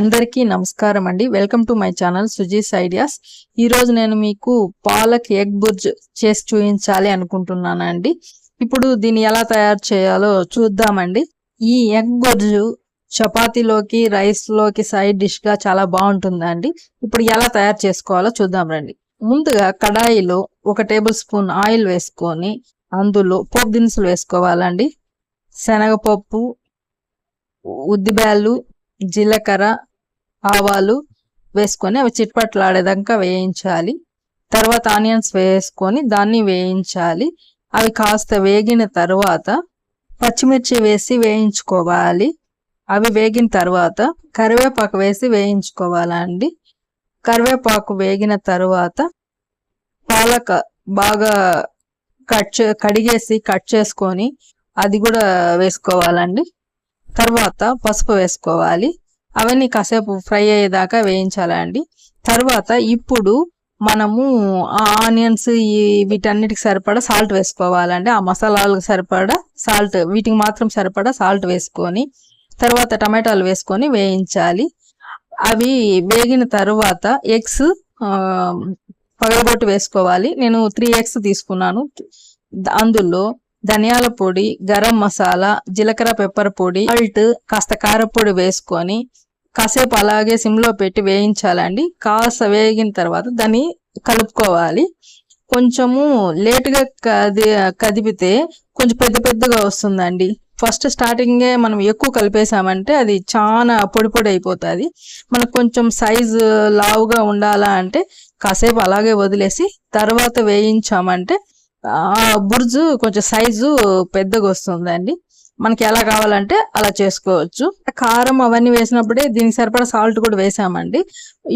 అందరికీ నమస్కారం అండి. Welcome to my channel Suji's ideas ఈ రోజు నేను మీకు పాలక్ ఎగ్ బుర్జ్ చేసి చూపించాలి అనుకుంటున్నానండి. ఇప్పుడు దీన్ని ఎలా తయారు చేయాలో చూద్దామండి. ఈ ఎగ్ బుర్జ్ చపాతీలోకి రైస్లోకి సైడ్ డిష్గా చాలా బాగుంటుందండి. ఇప్పుడు ఎలా తయారు చేసుకోవాలో చూద్దాం రండి. ముందుగా కడాయిలో ఒక టేబుల్ స్పూన్ ఆయిల్ వేసుకొని అందులో పోపు దినుసులు వేసుకోవాలండి. శనగపప్పు ఉద్దిబ్యాలు జీలకర్ర ఆవాలు వేసుకొని అవి చిట్పట్లాడేదాకా వేయించాలి. తర్వాత ఆనియన్స్ వేసుకొని దాన్ని వేయించాలి. అవి కాస్త వేగిన తర్వాత పచ్చిమిర్చి వేసి వేయించుకోవాలి. అవి వేగిన తర్వాత కరివేపాకు వేసి వేయించుకోవాలండి. కరివేపాకు వేగిన తర్వాత పాలక బాగా కట్ కడిగేసి కట్ చేసుకొని అది కూడా వేసుకోవాలండి. తర్వాత పసుపు వేసుకోవాలి. అవన్నీ కాసేపు ఫ్రై అయ్యేదాకా వేయించాలండి తర్వాత ఇప్పుడు మనము ఆ ఆనియన్స్ ఈ వీటన్నిటికి సరిపడా సాల్ట్ వేసుకోవాలండి. ఆ మసాలాలకు సరిపడా సాల్ట్ వీటికి మాత్రం సరిపడా సాల్ట్ వేసుకొని తర్వాత టమాటాలు వేసుకొని వేయించాలి. అవి వేగిన తర్వాత ఎగ్స్ పగలగొట్టి వేసుకోవాలి. నేను త్రీ ఎగ్స్ తీసుకున్నాను. అందులో ధనియాల పొడి గరం మసాలా జీలకర్ర పెప్పర్ పొడి సాల్ట్ కాస్త కారపొడి వేసుకొని కాసేపు అలాగే సిమ్లో పెట్టి వేయించాలండి. కాస్త వేగిన తర్వాత దాన్ని కలుపుకోవాలి. కొంచెము లేటుగా కది కదిపితే కొంచెం పెద్ద పెద్దగా వస్తుందండి. ఫస్ట్ స్టార్టింగే మనం ఎక్కువ కలిపేసామంటే అది చాలా పొడి పొడి అయిపోతుంది. మనకు కొంచెం సైజు లావుగా ఉండాలా అంటే కాసేపు అలాగే వదిలేసి తర్వాత వేయించామంటే బుర్జు కొంచెం సైజు పెద్దగా వస్తుందండి. మనకి ఎలా కావాలంటే అలా చేసుకోవచ్చు. కారం అవన్నీ వేసినప్పుడే దీనికి సరిపడా సాల్ట్ కూడా వేసామండి.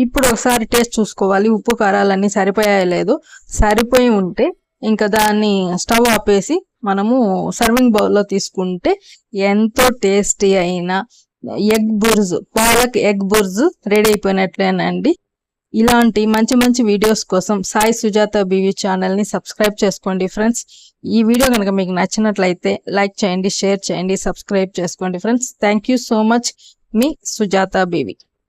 ఇప్పుడు ఒకసారి టేస్ట్ చూసుకోవాలి. ఉప్పు కారాలన్నీ సరిపోయాయో లేదు. సరిపోయి ఉంటే ఇంకా దాన్ని స్టవ్ ఆపేసి మనము సర్వింగ్ బౌల్లో తీసుకుంటే ఎంతో టేస్టీ అయిన egg bhurji palak egg bhurji ready అయిపోయినట్లేనండి. ఇలాంటి మంచి మంచి వీడియోస్ కోసం సాయి సుజాత బీవీ ఛానల్ని సబ్స్క్రైబ్ చేసుకోండి ఫ్రెండ్స్ ఈ వీడియో కనుక మీకు నచ్చినట్లయితే లైక్ చేయండి షేర్ చేయండి సబ్స్క్రైబ్ చేసుకోండి ఫ్రెండ్స్ థ్యాంక్ సో మచ్ మీ సుజాత బీవీ.